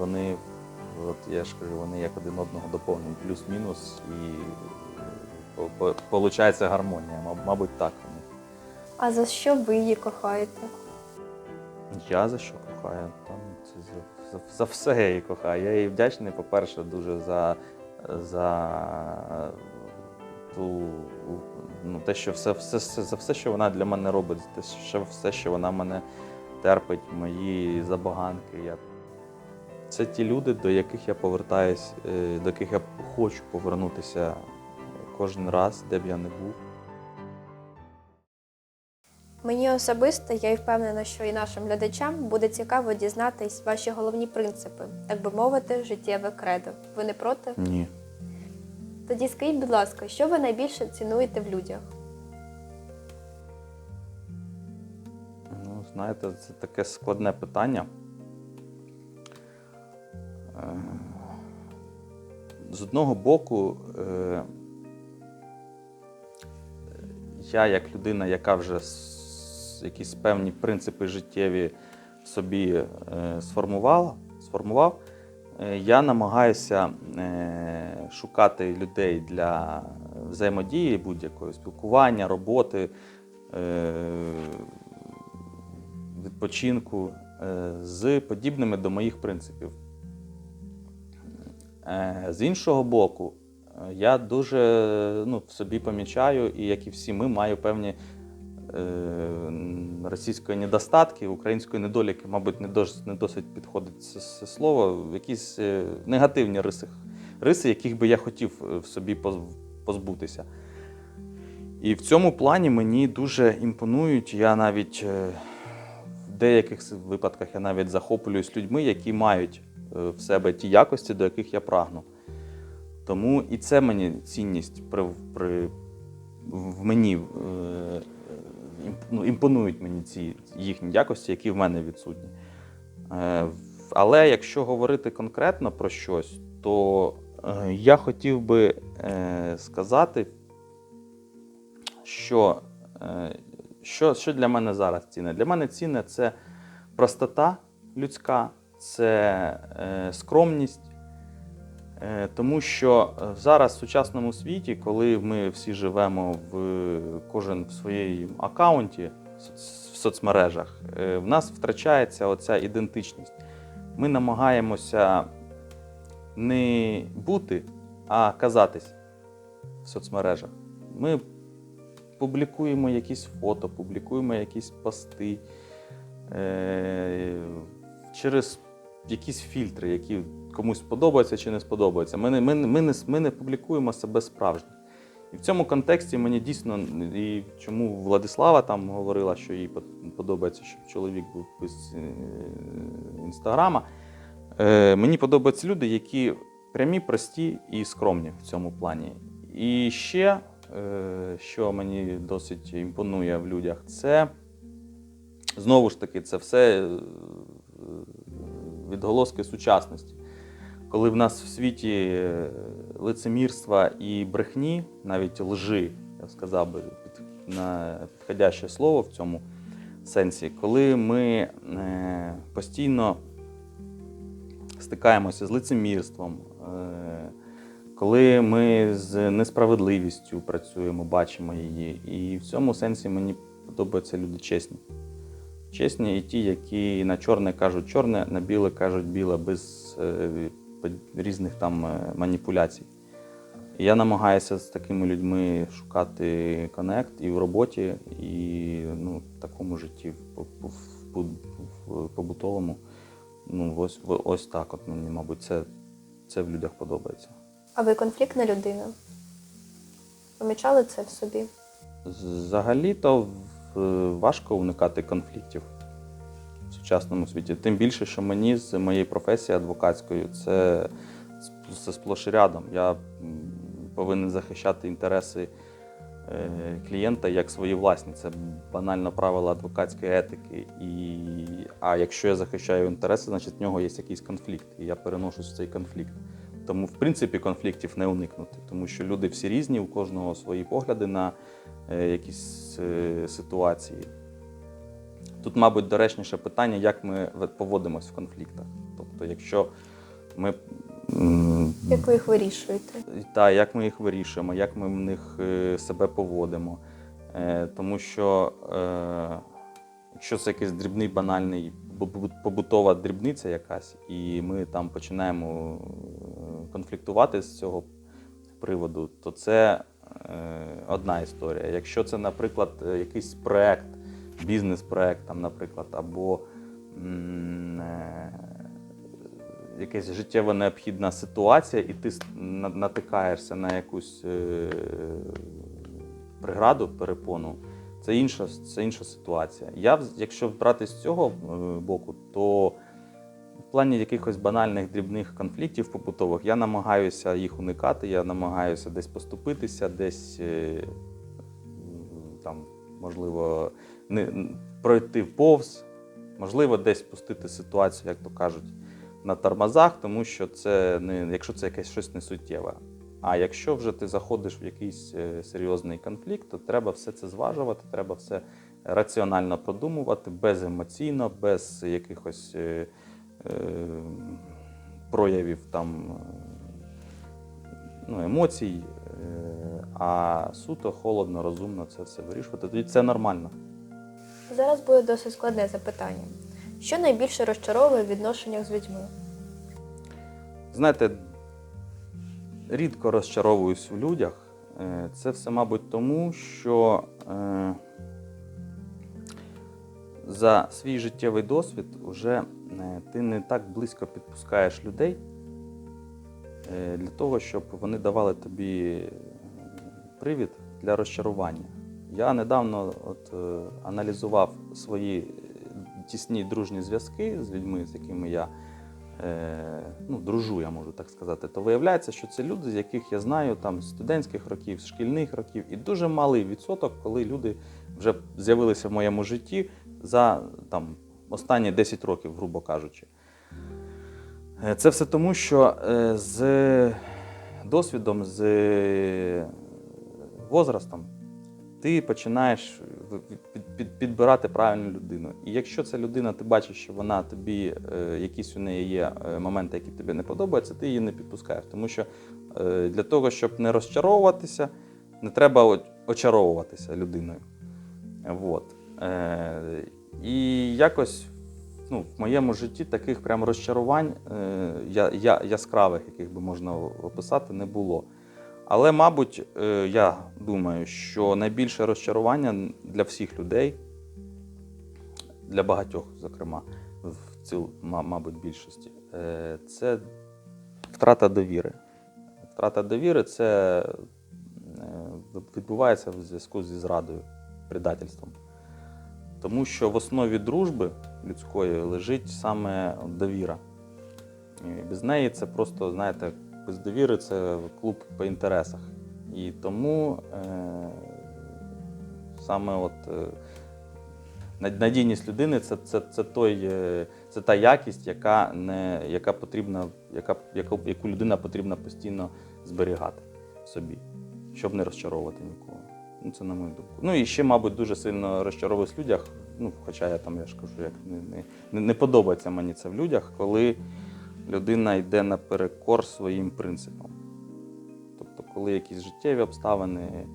вони, от я ж кажу, вони як один одного доповнюють, плюс-мінус, і по- по- гармонія. Мабуть, так. А за що ви її кохаєте? Я за що кохаю? Там це за, за, за все я її кохаю. Я їй вдячний, по-перше, дуже за, за ту, ну, те, що все, все, все, за все, що вона для мене робить, те, що все, що вона мене терпить, мої забаганки. Я... Це ті люди, до яких я повертаюсь, е, до яких я хочу повернутися кожен раз, де б я не був. Мені особисто, я й впевнена, що і нашим глядачам буде цікаво дізнатись ваші головні принципи, так би мовити, життєве кредо. Ви не проти? Ні. Тоді скажіть, будь ласка, що ви найбільше цінуєте в людях? Ну, знаєте, це таке складне питання. З одного боку, е, я як людина, яка вже якісь певні принципи життєві в собі е, сформувала, сформував, е, я намагаюся шукати людей для взаємодії будь-якої спілкування, роботи. відпочинку з подібними до моїх принципів. Е, З іншого боку, е, я дуже ну, в собі помічаю, і як і всі ми, маю певні е, російської недостатки, української недоліки, мабуть, не досить, не досить підходить це, слово, якісь негативні риси, риси, яких би я хотів в собі позбутися. І в цьому плані мені дуже імпонують. Я навіть в деяких випадках я навіть захоплююсь людьми, які мають в себе ті якості, до яких я прагну. Тому і це мені цінність при, при, в мені е, ну, імпонують мені ці їхні якості, які в мене відсутні. Е, Але якщо говорити конкретно про щось, то е, я хотів би е, сказати, що, е, що, що для мене зараз цінне? Для мене цінне це простота людська, це е, скромність. Е, Тому що е, зараз в сучасному світі, коли ми всі живемо в кожен в своєму аккаунті в соцмережах, в нас втрачається оця ідентичність. Ми намагаємося не бути, а казатись в соцмережах. Ми публікуємо якісь фото, публікуємо якісь пости через якісь фільтри, які комусь сподобаються чи не сподобаються. Ми не, ми, ми, не, ми не публікуємо себе справжнім. І в цьому контексті мені дійсно, і чому Владислава там говорила, що їй подобається, щоб чоловік був без е, інстаграма. Е, мені подобаються люди, які прямі, прості і скромні в цьому плані. І ще, е, що мені досить імпонує в людях, це знову ж таки, це все е, відголоски сучасності. Коли в нас в світі е, лицемірства і брехні, навіть лжи, я сказав би на підходяще слово в цьому сенсі, коли ми е, постійно стикаємося з лицемірством, е, коли ми з несправедливістю працюємо, бачимо її. І в цьому сенсі мені подобаються люди чесні. Чесні і ті, які на чорне кажуть чорне, на біле кажуть біле, без е, різних там е, маніпуляцій. Я намагаюся з такими людьми шукати коннект і в роботі, і ну, в такому житті, в, в, в, в побутовому. Ну, ось, ось так, от мені, мабуть, це, це в людях подобається. А ви конфліктна людина? Помічали це в собі? Взагалі-то важко уникати конфліктів в сучасному світі. Тим більше, що мені з моєї професії адвокатської це, це сплош рядом. Я повинен захищати інтереси е, клієнта як свої власні. Це банально правило адвокатської етики. І, а якщо я захищаю інтереси, значить в нього є якийсь конфлікт, і я переношусь в цей конфлікт. Тому, в принципі, конфліктів не уникнути, тому що люди всі різні, у кожного свої погляди на е, якісь е, ситуації. Тут, мабуть, доречніше питання, як ми поводимось в конфліктах. Тобто, якщо ми Як ви їх вирішуєте? та, як ми їх вирішуємо, як ми в них е, себе поводимо. Е, Тому що е, якщо це якийсь дрібний, банальний, побутова дрібниця якась, і ми там починаємо е, конфліктувати з цього приводу, то це е, одна історія. Якщо це, наприклад, е, якийсь проект, бізнес-проект, там, наприклад, або е, якась життєво необхідна ситуація, і ти натикаєшся на якусь е, преграду, перепону, це інша, це інша ситуація. Я, якщо брати з цього е, боку, то в плані якихось банальних дрібних конфліктів побутових я намагаюся їх уникати, я намагаюся десь поступитися, десь е, там, можливо, не, пройти повз, можливо, десь спустити ситуацію, як то кажуть, на тормозах, тому що це не, якщо це якесь щось несуттєве. А якщо вже ти заходиш в якийсь е, серйозний конфлікт, то треба все це зважувати, треба все раціонально продумувати, беземоційно, без якихось е, проявів там е, ну, емоцій, е, а суто, холодно, розумно це все вирішувати. Тоді це нормально. Зараз буде досить складне запитання. Що найбільше розчаровує в відношеннях з людьми? Знаєте, рідко розчаровуюсь в людях. Е, Це все, мабуть, тому, що е, за свій життєвий досвід вже е, ти не так близько підпускаєш людей е, для того, щоб вони давали тобі е, привід для розчарування. Я недавно от, аналізував свої тісні дружні зв'язки з людьми, з якими я ну, дружу, я можу так сказати, то виявляється, що це люди, з яких я знаю там студентських років, шкільних років, і дуже малий відсоток, коли люди вже з'явилися в моєму житті за там, останні 10 років, грубо кажучи. Е, Це все тому, що е, з досвідом, з е, возрастом ти починаєш підбирати правильну людину. І якщо ця людина, ти бачиш, що вона тобі, якісь у неї є моменти, які тобі не подобаються, ти її не підпускаєш. Тому що для того, щоб не розчаровуватися, не треба очаровуватися людиною. Вот. Е, І якось ну, в моєму житті таких прям розчарувань е, я, яскравих, яких би можна описати, не було. Але, мабуть, е, я думаю, що найбільше розчарування для всіх людей, для багатьох, зокрема, в ціл, мабуть, більшості, е, це втрата довіри. Втрата довіри це е, відбувається в зв'язку зі зрадою, предательством. Тому що в основі дружби людської лежить саме довіра. І без неї це просто, знаєте, без довіри це клуб по інтересах. І тому е, саме от, е, надійність людини це, це, це, той, е, це та якість, яка, не, яка потрібна, яка, яку, яку людина потрібно постійно зберігати собі, щоб не розчаровувати нікого. Ну, це на мою думку. Ну і ще, мабуть, дуже сильно розчаровуюсь в людях. Ну, хоча я там, я ж кажу, як не, не, не, подобається мені це в людях, коли людина йде наперекор своїм принципам. Тобто, коли якісь життєві обставини е,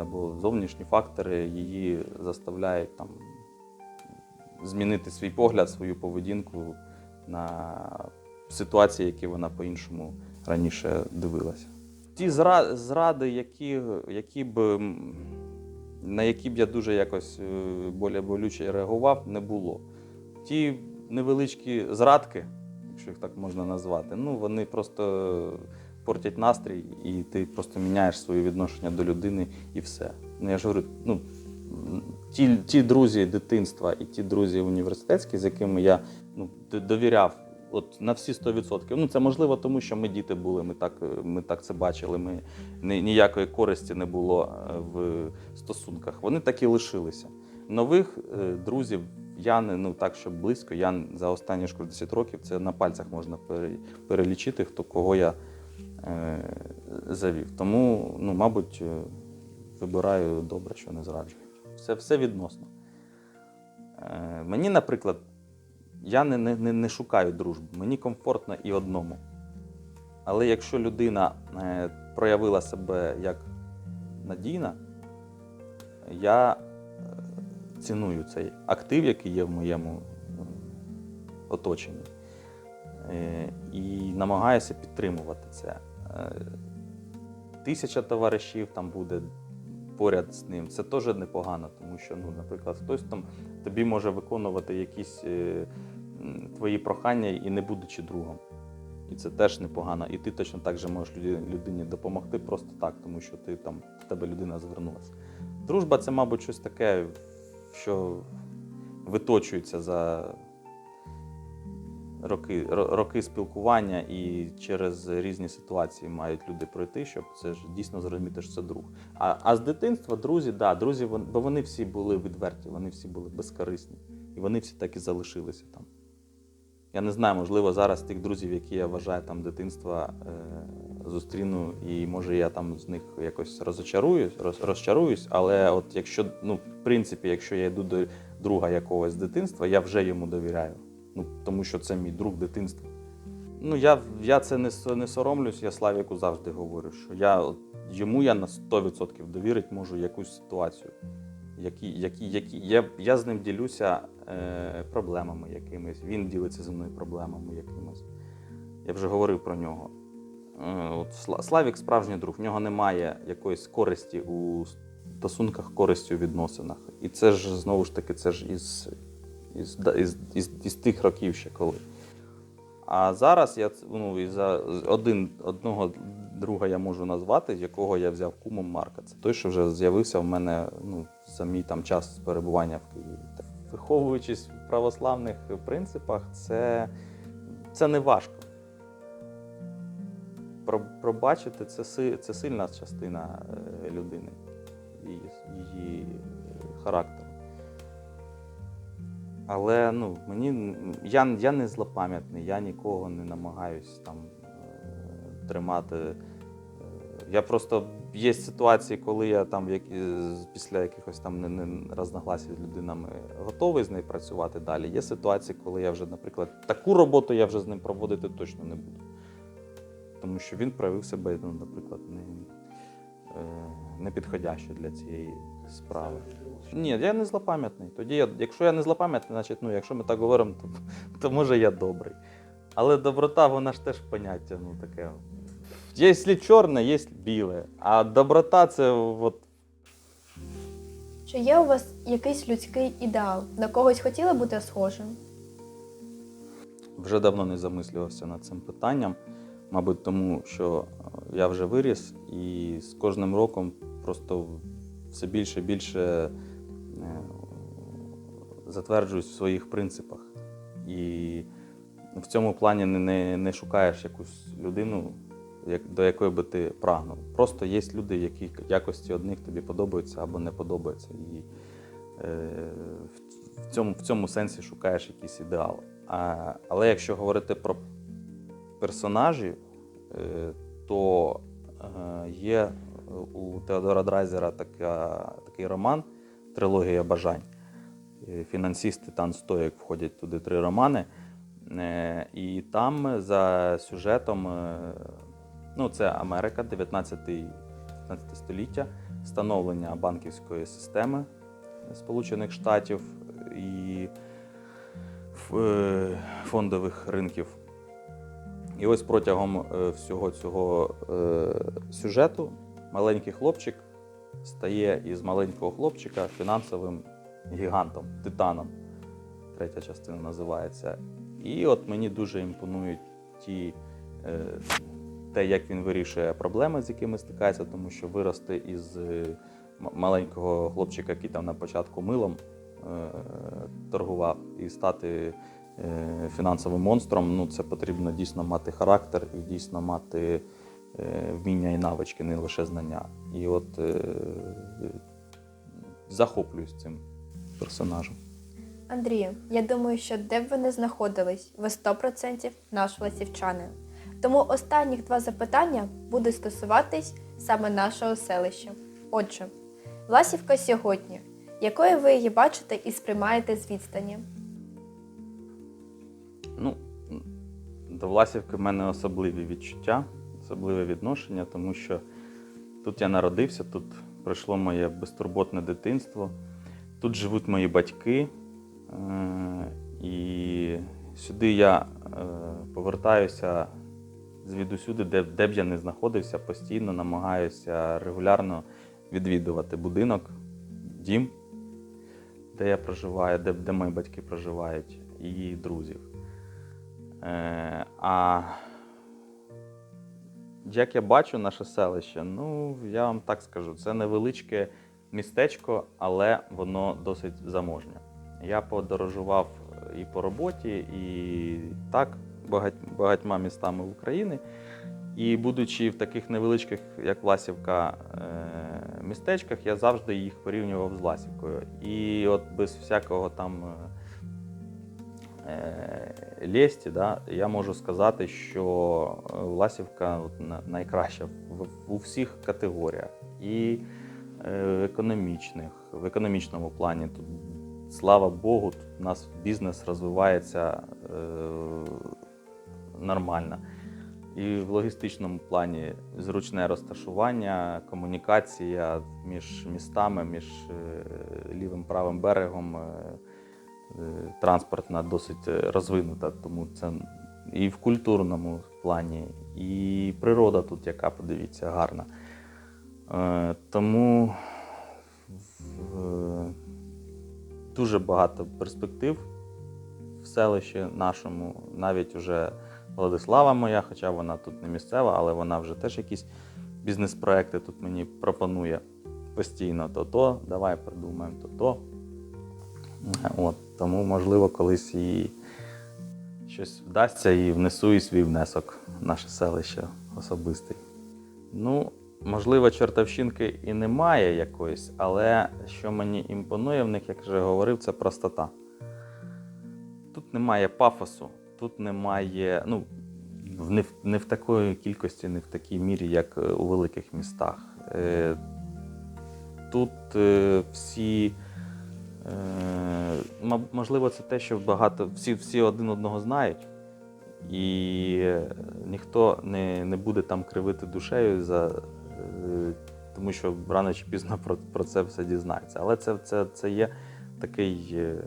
або зовнішні фактори її заставляють там змінити свій погляд, свою поведінку на ситуації, які вона по-іншому раніше дивилася. Ті зра- зради, які, які б, на які б я дуже якось е, боля болюче реагував, не було. Ті невеличкі зрадки, якщо їх так можна назвати, ну вони просто портять настрій, і ти просто міняєш своє відношення до людини і все. Ну я ж говорю, ну ті, ті друзі дитинства і ті друзі університетські, з якими я ну, довіряв. От на всі 100%. Ну, це можливо, тому що ми діти були, ми так, ми так це бачили. Ми ніякої користі не було е, в стосунках. Вони так і лишилися. Нових е, друзів я не ну так, щоб близько. Я за останні ж 10 років це на пальцях можна перелічити, хто кого я е, завів. Тому, ну, мабуть, е, вибираю добре, що не зраджую. Все, все відносно. Мені, наприклад, я не, не, не, шукаю дружби, мені комфортно і одному. Але якщо людина е, проявила себе як надійна, я е, ціную цей актив, який є в моєму е, оточенні. І намагаюся підтримувати це. Тисяча товаришів там буде поряд з ним. Це теж непогано, тому що, ну, наприклад, хтось там тобі може виконувати якісь е, твої прохання і не будучи другом. І це теж непогано. І ти точно так же можеш людині допомогти просто так, тому що ти там в тебе людина звернулася. Дружба це, мабуть, щось таке, що виточується за роки, роки спілкування і через різні ситуації мають люди пройти, щоб це ж дійсно зрозуміти, що це друг. А, а з дитинства друзі, да, друзі, вон- бо вони всі були відверті, вони всі були безкорисні. І вони всі так і залишилися там. Я не знаю, можливо, зараз тих друзів, які я вважаю там дитинства, е, зустріну, і може я там з них якось розочаруюсь, роз, розчаруюсь, але от якщо, ну, в принципі, якщо я йду до друга якогось з дитинства, я вже йому довіряю. Ну, тому що це мій друг дитинства. Ну, я, я це не, не соромлюсь, я Славіку завжди говорю, що я, йому я на 100% довірити можу якусь ситуацію. Які, які, які, я, я з ним ділюся е, проблемами якимись, він ділиться зі мною проблемами якимись. Я вже говорив про нього. Е, от Славік справжній друг, в нього немає якоїсь користі у стосунках, користі у відносинах. І це ж знову ж таки, це ж із, із, із, із, із тих років ще коли. А зараз я ну, за один, одного друга я можу назвати, якого я взяв кумом Марка. Це той, що вже з'явився в мене ну, за мій там час перебування в Києві. Виховуючись в православних принципах, це, це не важко. Про- Пробачити це, це сильна частина е, людини, її, її характеру. Але ну, мені я, я не злопам'ятний, я нікого не намагаюсь там е, тримати. Е, Я просто є ситуації, коли я там які, з- після якихось там не, не, розногласів з людинами готовий з нею працювати далі. Є ситуації, коли я вже, наприклад, таку роботу я вже з ним проводити точно не буду. Тому що він проявив себе, ну, наприклад, не, е, не підходяще для цієї справи. Ні, я не злопам'ятний. Тоді я, якщо я не злопам'ятний, значить, ну, якщо ми так говоримо, то, то може я добрий. Але доброта, вона ж теж поняття, ну таке. Якщо чорне, є біле. А доброта це от, Чи є у вас якийсь людський ідеал? На когось хотіли бути схожим? вже давно не замислювався над цим питанням. Мабуть, тому що е, я вже виріс і з кожним роком просто все більше і більше е, затверджуюсь в своїх принципах. І в цьому плані не, не, шукаєш якусь людину, до якої би ти прагнув. Просто є люди, які якості одних тобі подобаються або не подобаються. І е, в, цьому, в цьому сенсі шукаєш якийсь ідеал. А, але якщо говорити про персонажі, е, то е, є у Теодора Драйзера така, такий роман Трилогія бажань. Е, Фінансіст Тан Стоїк входять туди три романи. І там за сюжетом, ну це Америка, 19, 19 століття, становлення банківської системи Сполучених Штатів і фондових ринків. І ось протягом е, всього цього е, сюжету маленький хлопчик стає із маленького хлопчика фінансовим гігантом, титаном. Третя частина називається. І от мені дуже імпонують ті, е, те, як він вирішує проблеми, з якими стикається, тому що вирости із маленького хлопчика, який там на початку милом торгував, і стати фінансовим монстром, ну це потрібно дійсно мати характер і дійсно мати е, вміння і навички, не лише знання. І от е, захоплююсь цим персонажем. Андрію, я думаю, що де б ви не знаходились, ви 100% наш ласівчанин. Тому останніх два запитання будуть стосуватись саме нашого селища. Отже, Власівка сьогодні якою ви її бачите і сприймаєте з відстані? До Власівки в мене особливі відчуття, особливе відношення, тому що тут я народився, тут пройшло моє безтурботне дитинство, тут живуть мої батьки. е, І сюди я е, повертаюся звідусюди, де, де б я не знаходився, постійно намагаюся регулярно відвідувати будинок, дім, де я проживаю, де, де мої батьки проживають, і друзів. Е, а як я бачу наше селище, ну я вам так скажу, це невеличке містечко, але воно досить заможне. Я подорожував і по роботі, і так багать- багатьма містами України. І будучи в таких невеличких, як Власівка, е, містечках, я завжди їх порівнював з Власівкою. І от без всякого там е, е, лєсті, да, я можу сказати, що е, Власівка найкраща в, в- всіх категоріях. І е, економічних, в економічному плані тут, слава Богу, тут у нас бізнес розвивається е, нормально. І в логістичному плані зручне розташування, комунікація між містами, між е, лівим правим берегом. Е, Транспортна досить е, розвинута, тому це і в культурному плані, і природа тут, яка, подивіться, гарна. Е, Тому дуже багато перспектив в селищі нашому, навіть уже Владислава моя, хоча вона тут не місцева, але вона вже теж якісь бізнес-проекти тут мені пропонує постійно. То то, давай придумаємо, то то. От, тому, можливо, колись і щось вдасться і внесу і свій внесок в наше селище особистий. Ну, можливо, чортовщинки і немає якоїсь, але що мені імпонує в них, як вже говорив, це простота. Тут немає пафосу, тут немає, ну, не в, не в такої кількості, не в такій мірі, як е, у великих містах. Е, Тут е, всі, можливо, це те, що багато, всі, всі один одного знають, і е, ніхто не, не буде там кривити душею за. е, Тому що рано чи пізно про, про це все дізнається. Але це, це, це є такий е,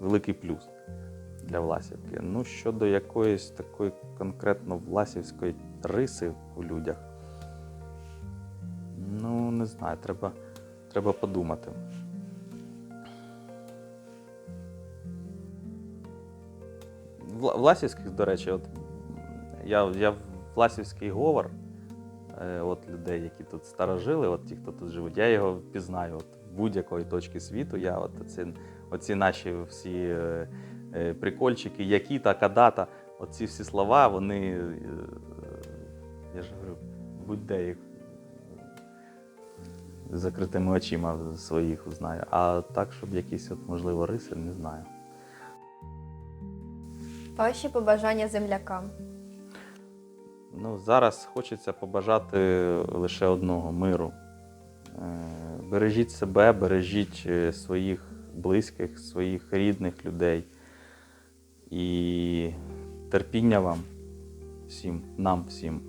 великий плюс для Власівки. Ну, щодо якоїсь такої конкретно власівської риси у людях, ну, не знаю, треба, треба подумати. Вла- Власівських, до речі, от я, я Власівський говор, е, от людей, які тут старожили, от ті, хто тут живуть, я його пізнаю от, будь-якої точки світу. Я от оці, оці наші всі е, е, прикольчики, які та кадата, оці всі слова, вони, я ж говорю, будь-де їх закритими очима своїх знаю. А так, щоб якісь, от, можливо, риси, не знаю. Ваші побажання землякам. Ну, зараз хочеться побажати лише одного миру. Е, Бережіть себе, бережіть е, своїх близьких, своїх рідних людей. І терпіння вам всім, нам всім.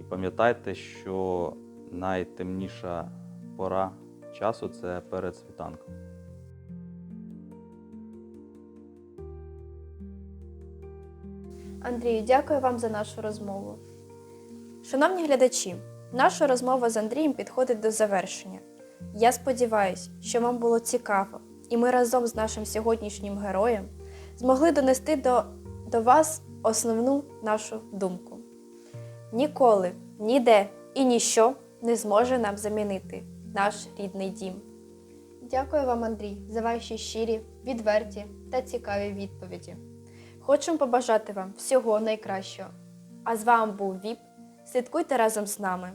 І пам'ятайте, що найтемніша пора часу це перед світанком. Андрію, дякую вам за нашу розмову. Шановні глядачі, наша розмова з Андрієм підходить до завершення. Я сподіваюся, що вам було цікаво, і ми разом з нашим сьогоднішнім героєм змогли донести до, до вас основну нашу думку. Ніколи, ніде і ніщо не зможе нам замінити наш рідний дім. Дякую вам, Андрій, за ваші щирі, відверті та цікаві відповіді. Хочемо побажати вам всього найкращого. А з вами був ВІП. Слідкуйте разом з нами.